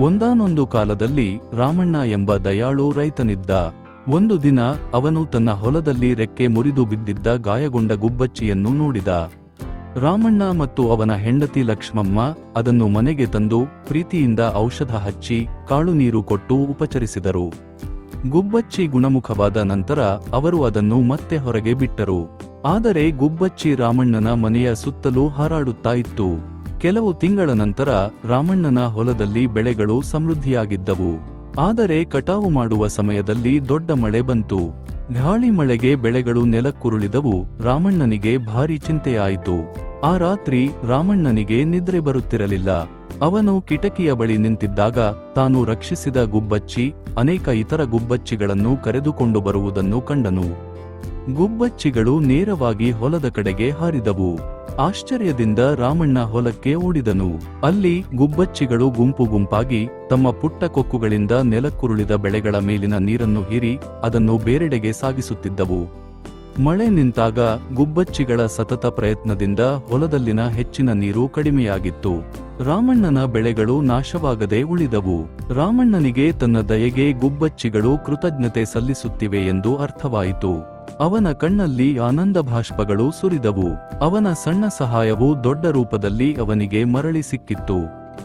ಒಂದಾನೊಂದು ಕಾಲದಲ್ಲಿ ರಾಮಣ್ಣ ಎಂಬ ದಯಾಳು ರೈತನಿದ್ದ. ಒಂದು ದಿನ ಅವನು ತನ್ನ ಹೊಲದಲ್ಲಿ ರೆಕ್ಕೆ ಮುರಿದು ಬಿದ್ದಿದ್ದ ಗಾಯಗೊಂಡ ಗುಬ್ಬಚ್ಚಿಯನ್ನು ನೋಡಿದ. ರಾಮಣ್ಣ ಮತ್ತು ಅವನ ಹೆಂಡತಿ ಲಕ್ಷ್ಮಮ್ಮ ಅದನ್ನು ಮನೆಗೆ ತಂದು ಪ್ರೀತಿಯಿಂದ ಔಷಧ ಹಚ್ಚಿ ಕಾಳು ನೀರು ಕೊಟ್ಟು ಉಪಚರಿಸಿದರು. ಗುಬ್ಬಚ್ಚಿ ಗುಣಮುಖವಾದ ನಂತರ ಅವರು ಅದನ್ನು ಮತ್ತೆ ಹೊರಗೆ ಬಿಟ್ಟರು. ಆದರೆ ಗುಬ್ಬಚ್ಚಿ ರಾಮಣ್ಣನ ಮನೆಯ ಸುತ್ತಲೂ ಹಾರಾಡುತ್ತಾ ಇತ್ತು. ಕೆಲವು ತಿಂಗಳ ನಂತರ ರಾಮಣ್ಣನ ಹೊಲದಲ್ಲಿ ಬೆಳೆಗಳು ಸಮೃದ್ಧಿಯಾಗಿದ್ದವು. ಆದರೆ ಕಟಾವು ಮಾಡುವ ಸಮಯದಲ್ಲಿ ದೊಡ್ಡ ಮಳೆ ಬಂತು. ಗಾಳಿ ಮಳೆಗೆ ಬೆಳೆಗಳು ನೆಲಕ್ಕುರುಳಿದವು. ರಾಮಣ್ಣನಿಗೆ ಭಾರಿ ಚಿಂತೆಯಾಯಿತು. ಆ ರಾತ್ರಿ ರಾಮಣ್ಣನಿಗೆ ನಿದ್ರೆ ಬರುತ್ತಿರಲಿಲ್ಲ. ಅವನು ಕಿಟಕಿಯ ಬಳಿ ನಿಂತಿದ್ದಾಗ ತಾನು ರಕ್ಷಿಸಿದ ಗುಬ್ಬಚ್ಚಿ, ಅನೇಕ ಇತರ ಗುಬ್ಬಚ್ಚಿಗಳನ್ನು ಕರೆದುಕೊಂಡು ಬರುವುದನ್ನು ಕಂಡನು. ಗುಬ್ಬಚ್ಚಿಗಳು ನೇರವಾಗಿ ಹೊಲದ ಕಡೆಗೆ ಹಾರಿದವು. ಆಶ್ಚರ್ಯದಿಂದ ರಾಮಣ್ಣ ಹೊಲಕ್ಕೆ ಓಡಿದನು. ಅಲ್ಲಿ ಗುಬ್ಬಚ್ಚಿಗಳು ಗುಂಪು ಗುಂಪಾಗಿ ತಮ್ಮ ಪುಟ್ಟ ಕೊಕ್ಕುಗಳಿಂದ ನೆಲಕ್ಕುರುಳಿದ ಬೆಳೆಗಳ ಮೇಲಿನ ನೀರನ್ನು ಹೀರಿ ಅದನ್ನು ಬೇರೆಡೆಗೆ ಸಾಗಿಸುತ್ತಿದ್ದವು. ಮಳೆ ನಿಂತಾಗ ಗುಬ್ಬಚ್ಚಿಗಳ ಸತತ ಪ್ರಯತ್ನದಿಂದ ಹೊಲದಲ್ಲಿನ ಹೆಚ್ಚಿನ ನೀರು ಕಡಿಮೆಯಾಗಿತ್ತು. ರಾಮಣ್ಣನ ಬೆಳೆಗಳು ನಾಶವಾಗದೆ ಉಳಿದವು. ರಾಮಣ್ಣನಿಗೆ ತನ್ನ ದಯೆಗೆ ಗುಬ್ಬಚ್ಚಿಗಳು ಕೃತಜ್ಞತೆ ಸಲ್ಲಿಸುತ್ತಿವೆ ಎಂದು ಅರ್ಥವಾಯಿತು. ಅವನ ಕಣ್ಣಲ್ಲಿ ಆನಂದ ಭಾಷ್ಪಗಳು ಸುರಿದವು. ಅವನ ಸಣ್ಣ ಸಹಾಯವು ದೊಡ್ಡ ರೂಪದಲ್ಲಿ ಅವನಿಗೆ ಮರಳಿ ಸಿಕ್ಕಿತ್ತು.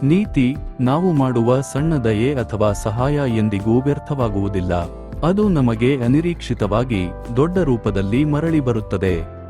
ನೀತಿ, ನಾವು ಮಾಡುವ ಸಣ್ಣ ದಯೆ ಅಥವಾ ಸಹಾಯ ಎಂದಿಗೂ ವ್ಯರ್ಥವಾಗುವುದಿಲ್ಲ. ಅದು ನಮಗೆ ಅನಿರೀಕ್ಷಿತವಾಗಿ ದೊಡ್ಡ ರೂಪದಲ್ಲಿ ಮರಳಿ ಬರುತ್ತದೆ.